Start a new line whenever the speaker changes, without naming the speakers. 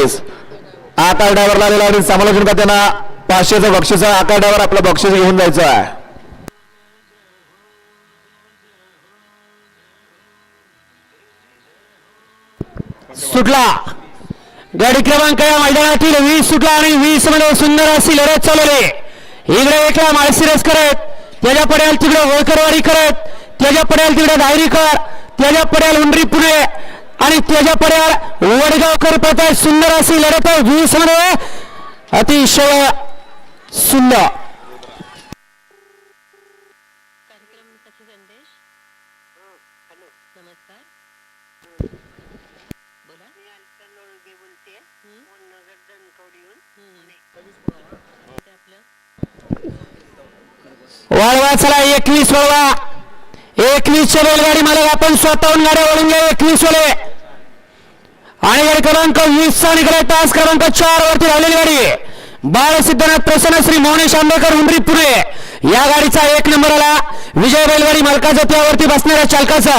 एकवीस आकार ड्रायव्हरला आलेला आणि समालोचन करताना पाचशेचं बक्षीस आहे. आकार ड्रायव्हर आपलं बक्षीस घेऊन जायचं आहे.
सुटला. गाडी क्रमांक या मैदानातील वीस सुटला आणि वीसमध्ये सुंदर अशी लढत चालवली इकडे एकला माळशिरस करत त्याच्या पड्याल तिकडे होळकरवाडी करत. त्याच्या पड्याल तिकडे दायरीकर. त्याच्या पड्याल उंडरी पुणे. आणि त्याच्या पडेल वडगावकर प्रथा सुंदर अशी लढत आहे. वीसमध्ये अतिशय सुंदर. वळवा चला एकवीस वळवा. एकवीसच्या रेलगाडी मला आपण स्वतःहून गाड्या वळून घ्या एकवीस वळे. गाडी क्रमांक वीस आणि इकडे तास क्रमांक चार वरती राहिलेली गाडी. बाळ सिद्धनाथ प्रसन्न श्री मोहनेश आंबेकर उमरीत पुणे. या गाडीचा एक नंबर आला विजय बैलगाडी मालकाचा त्यावरती बसणाऱ्या चालकाचा.